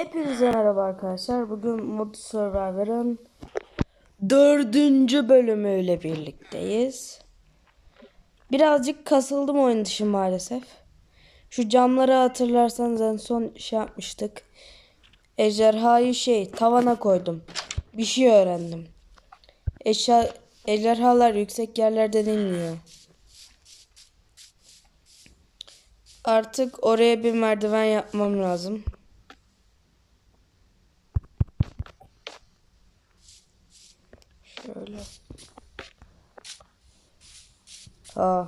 Hepinize merhaba arkadaşlar. Bugün Mod Survivor'ın dördüncü bölümüyle birlikteyiz. Birazcık kasıldım oyun dışı maalesef. Şu camları hatırlarsanız en son şey yapmıştık. Ejderhayı şey tavana koydum. Bir şey öğrendim. Eşya, ejderhalar yüksek yerlerden inmiyor. Artık oraya bir merdiven yapmam lazım. Şöyle. Aa.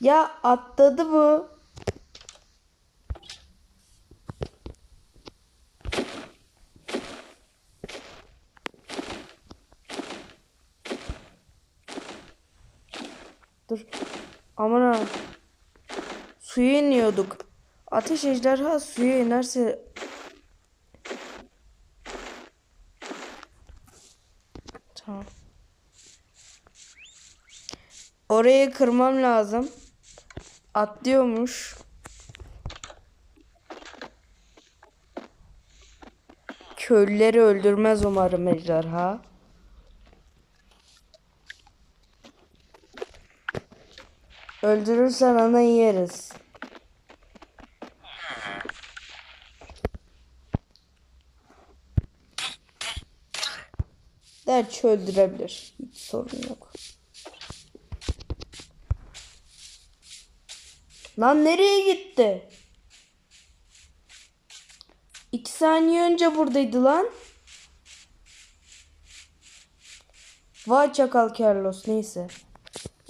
Ya atladı bu. Dur. Aman ha. Suya iniyorduk. Ateş ejderha suya inerse Tamam. Orayı kırmam lazım. Atlıyormuş. Köylüleri öldürmez umarım ejderha. Öldürürsen ana yeriz. Gerçi öldürebilir. Hiç sorun yok. Lan nereye gitti? İki saniye önce buradaydı lan. Vay çakal Carlos neyse.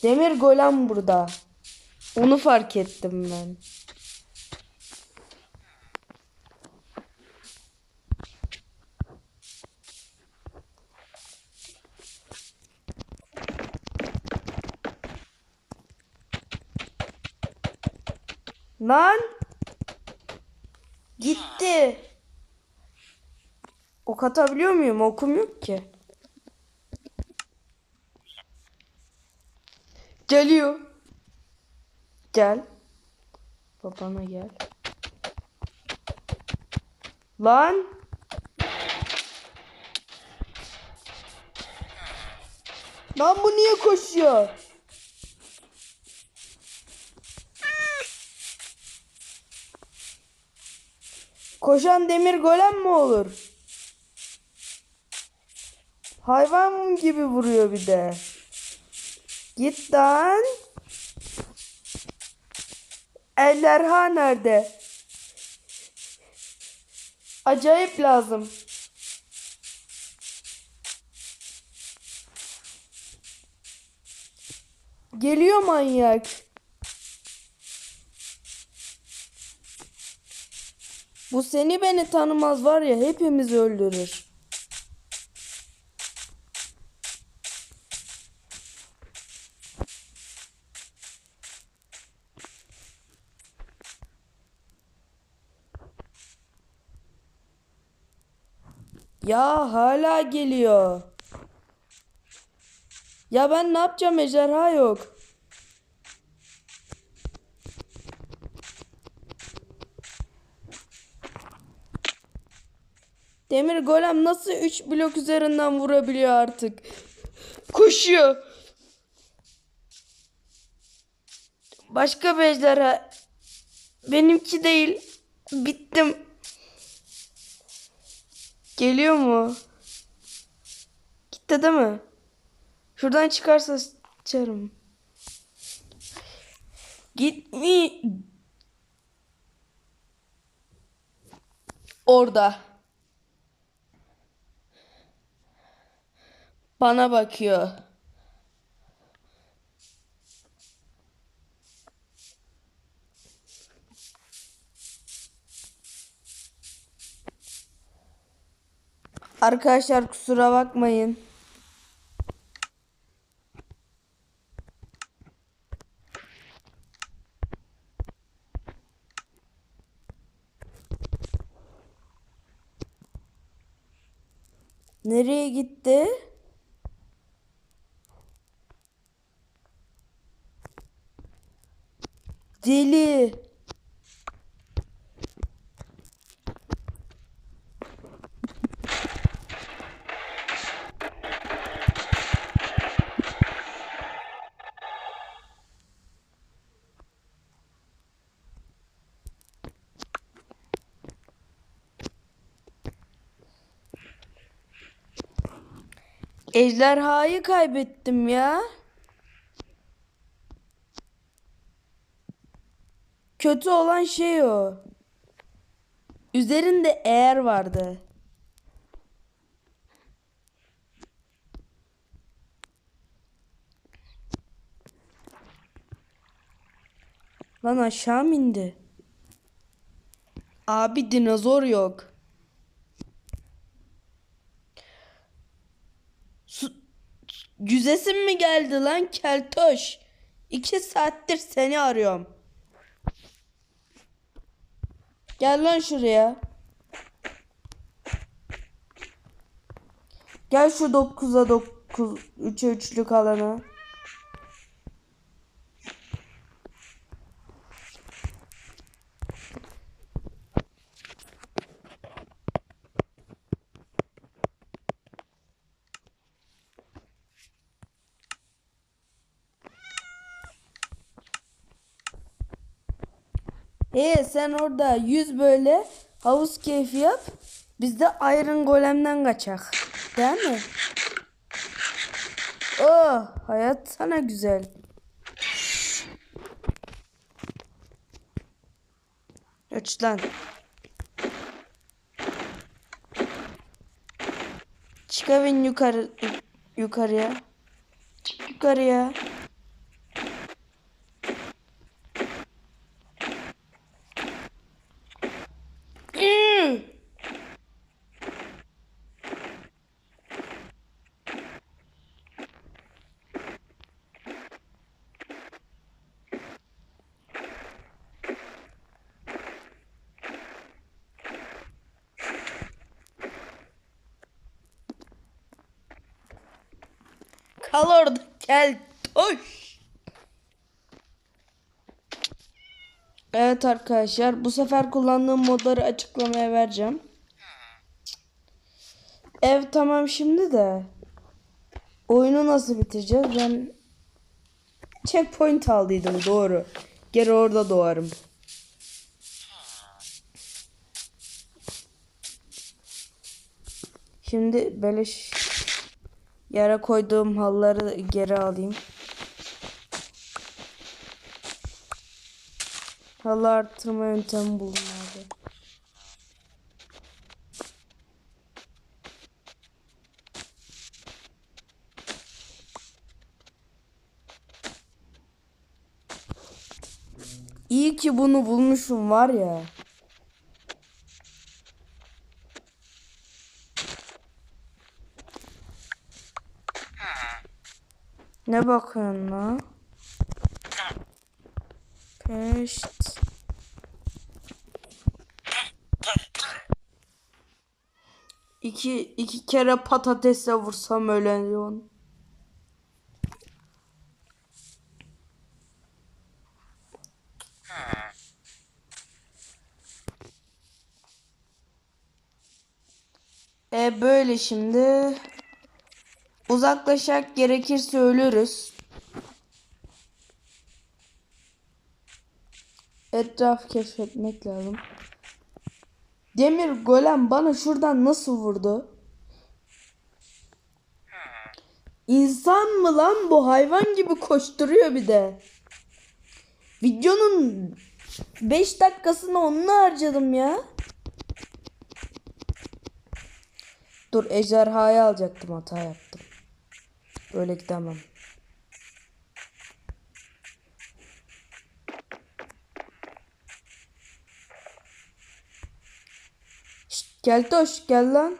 Demir golem burada. Onu fark ettim ben. Lan gitti. Ok atabiliyor muyum? Okum yok ki. Geliyor. Gel. Babana gel. Lan. Lan bu niye koşuyor? Koşan demir golem mi olur? Hayvan gibi vuruyor bir de. Git lan. Ejderha nerede? Acayip lazım. Geliyor manyak. Bu seni beni tanımaz var ya hepimiz öldürür. Ya hala geliyor. Ya ben ne yapacağım ejderha yok. Demir golem nasıl 3 blok üzerinden vurabiliyor artık? Koşuyor. Başka bir ejderha. Benimki değil. Bittim. Geliyor mu? Gitti değil mi? Şuradan çıkarsa sıçarım. Gitmi. Orada. Bana bakıyor. Arkadaşlar kusura bakmayın. Nereye gitti? Deli. Ejderhayı kaybettim ya. Kötü olan şey o. Üzerinde eğer vardı. Lan aşağı mı indi? Abi dinozor yok. Su mi geldi lan keltoş? İki saattir seni arıyorum. Gel lan şuraya. Gel şu 9'a 9 3'e 3'lük alana. Ee sen orada yüz böyle havuz keyfi yap. Biz de Iron Golem'den kaçak. Değil mi? Oh hayat sana güzel. Aç lan. Çıkavin yukarı yukarıya. Yukarıya. Kal orada gel toş. Evet arkadaşlar bu sefer kullandığım modları açıklamaya vereceğim. Ev tamam şimdi de oyunu nasıl bitireceğiz? Ben checkpoint aldıydım doğru. Geri orada doğarım. Şimdi böyle yere koyduğum halları geri alayım. Halı arttırma yöntemi buldum abi. İyi ki bunu bulmuşum var ya. Ne bakıyorsun lan? Peşt. İki, iki kere patatesle vursam ölüyorsun. E böyle şimdi. Uzaklaşak gerekirse ölürüz. Etraf keşfetmek lazım. Demir golem bana şuradan nasıl vurdu? İnsan mı lan bu hayvan gibi koşturuyor bir de. Videonun 5 dakikasını onunla harcadım ya. Dur ejderhayı alacaktım hata yaptım. Böyle gidemem. Şşt, gel Toş gel lan.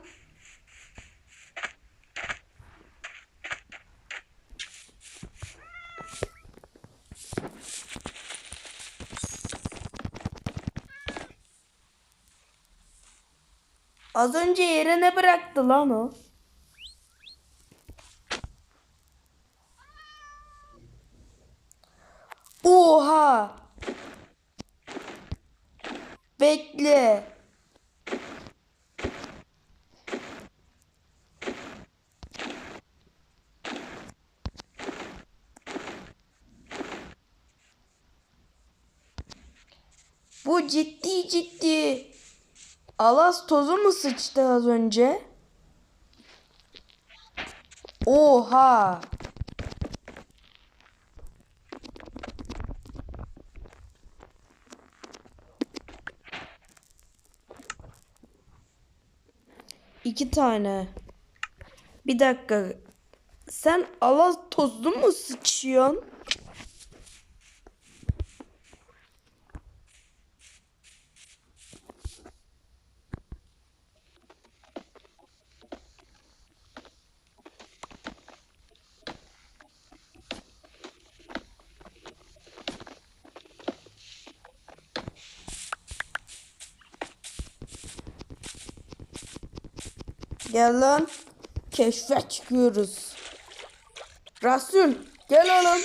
Az önce yere ne bıraktı lan o? Oha! Bekle. Bu ciddi ciddi. Alas tozu mu sıçtı az önce? Oha. İki tane. Bir dakika. Sen alas tozu mu sıçıyorsun? Gel lan. Keşfe çıkıyoruz. Rasul gel oğlum.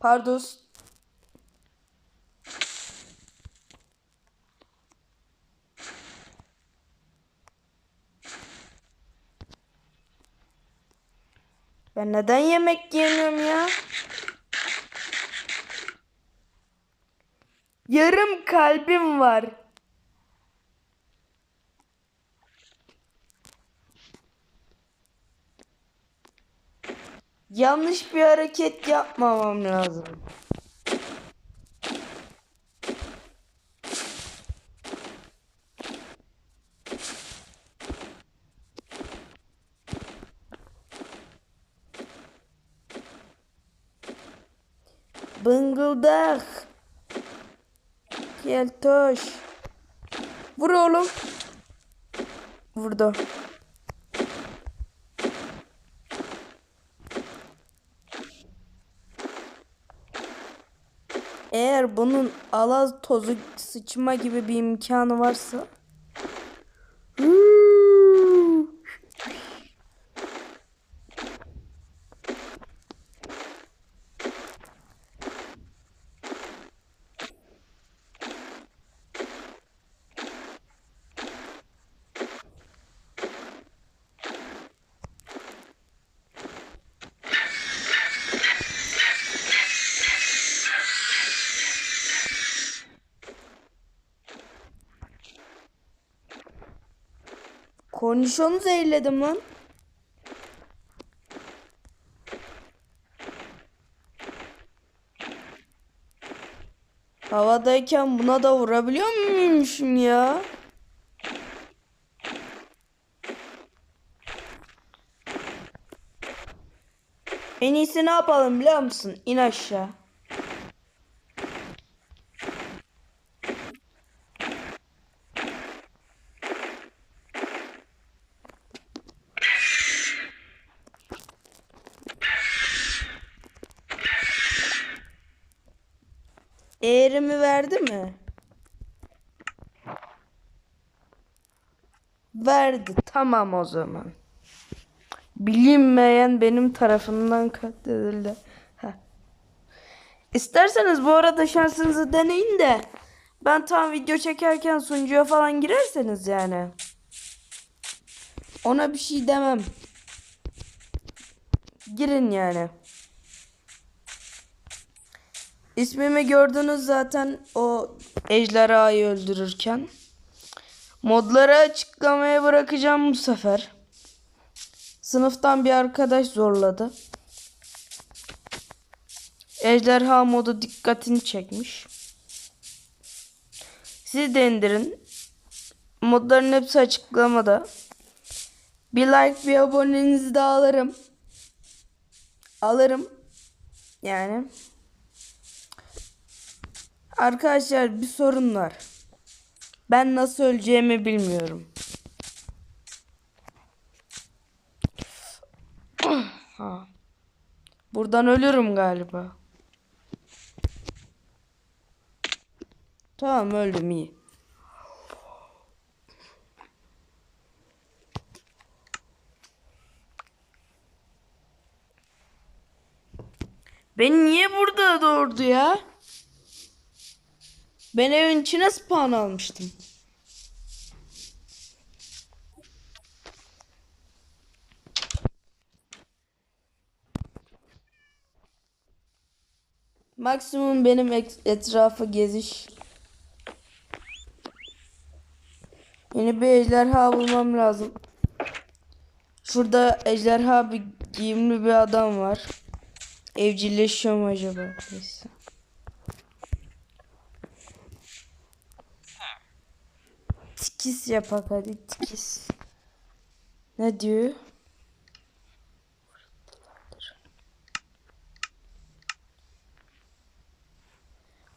Pardon. Ben neden yemek yemiyorum ya? Yarım kalbim var. Yanlış bir hareket yapmamam lazım. Bıngıldak. Gel toş. Vur oğlum. Vurdu. Eğer bunun alaz tozu sıçma gibi bir imkanı varsa Kornişonu zehirledim lan. Havadayken buna da vurabiliyor muymuşum ya? En iyisi ne yapalım biliyor musun? İn aşağı. Eğrimi verdi mi? Verdi. Tamam o zaman. Bilinmeyen benim tarafından katledildi. Heh. İsterseniz bu arada şansınızı deneyin de ben tam video çekerken sunucuya falan girerseniz yani. Ona bir şey demem. Girin yani. İsmimi gördünüz zaten o ejderhayı öldürürken. Modları açıklamaya bırakacağım bu sefer. Sınıftan bir arkadaş zorladı. Ejderha modu dikkatini çekmiş. Siz de indirin. Modların hepsi açıklamada. Bir like bir abonenizi de alırım. Alırım. Yani. Arkadaşlar bir sorun var. Ben nasıl öleceğimi bilmiyorum. Ha. Buradan ölürüm galiba. Tamam öldüm iyi. Beni niye burada doğurdu ya? Ben evin içine spawn almıştım. Maksimum benim etrafı geziş. Yeni bir ejderha bulmam lazım. Şurada ejderha bir giyimli bir adam var. Evcilleşiyor mu acaba? Neyse. Tikis yapak hadi tikis. Ne diyor?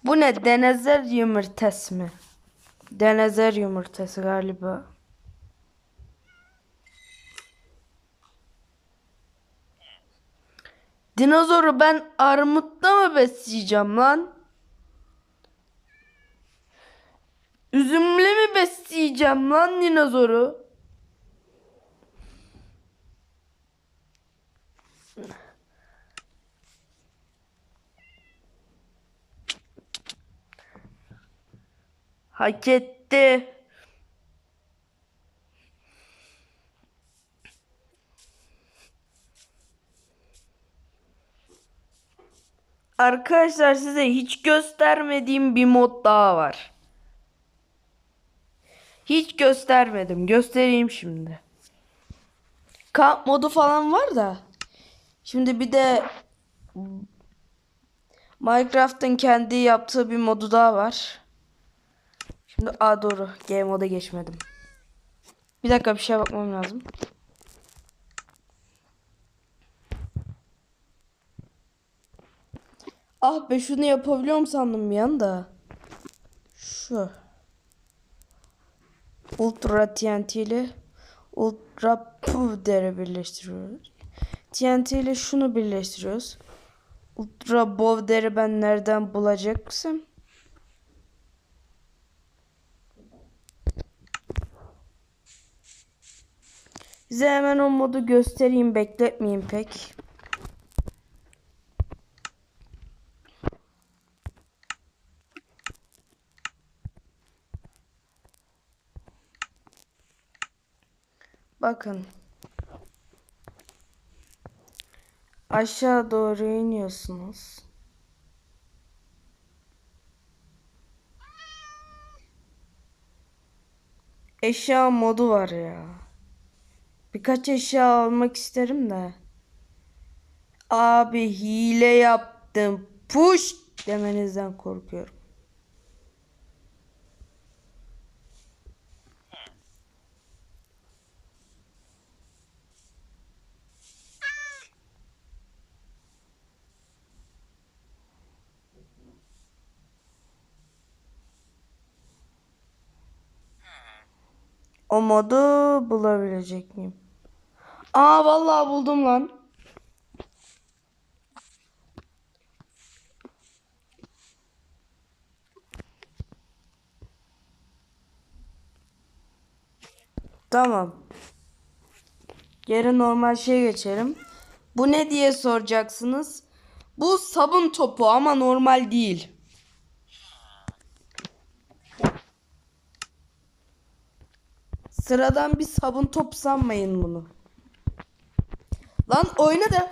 Bu ne? Denezer yumurtası mı? Denezer yumurtası galiba. Dinozoru ben armutta mı besleyeceğim lan? Üzümle mi besleyeceğim lan dinozoru? Hak etti. Arkadaşlar size hiç göstermediğim bir mod daha var. Hiç göstermedim. Göstereyim şimdi. Kamp modu falan var da. Şimdi bir de Minecraft'ın kendi yaptığı bir modu daha var. Şimdi a doğru. Game moda geçmedim. Bir dakika bir şeye bakmam lazım. Ah be şunu yapabiliyorum sandım bir anda. Şu. Ultra TNT ile Ultra Powder'ı birleştiriyoruz. TNT ile şunu birleştiriyoruz. Ultra Powder'ı ben nereden bulacaksam? Size hemen o modu göstereyim bekletmeyeyim pek. Bakın. Aşağı doğru iniyorsunuz. Eşya modu var ya. Birkaç eşya almak isterim de. Abi hile yaptım. Push demenizden korkuyorum. O modu bulabilecek miyim? Aa vallahi buldum lan. Tamam. Geri normal şey geçelim. Bu ne diye soracaksınız. Bu sabun topu ama normal değil. Sıradan bir sabun top sanmayın bunu. Lan oyna da.